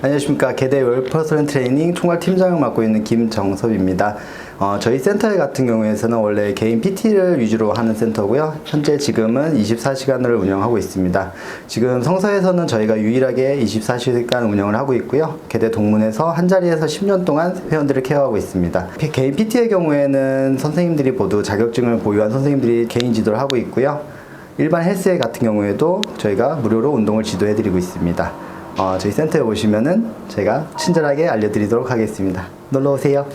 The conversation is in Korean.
안녕하십니까. 개대 웰퍼스런 트레이닝 총괄 팀장을 맡고 있는 김정섭입니다. 어, 저희 센터 같은 경우에서는 원래 개인 PT를 위주로 하는 센터고요. 현재 지금은 24시간을 운영하고 있습니다. 지금 성서에서는 저희가 유일하게 24시간 운영을 하고 있고요. 개대 동문에서 한 자리에서 10년 동안 회원들을 케어하고 있습니다. 피- 개인 PT의 경우에는 선생님들이 모두 자격증을 보유한 선생님들이 개인 지도를 하고 있고요. 일반 헬스회 같은 경우에도 저희가 무료로 운동을 지도해드리고 있습니다. 어, 저희 센터에 오시면은 제가 친절하게 알려드리도록 하겠습니다. 놀러 오세요.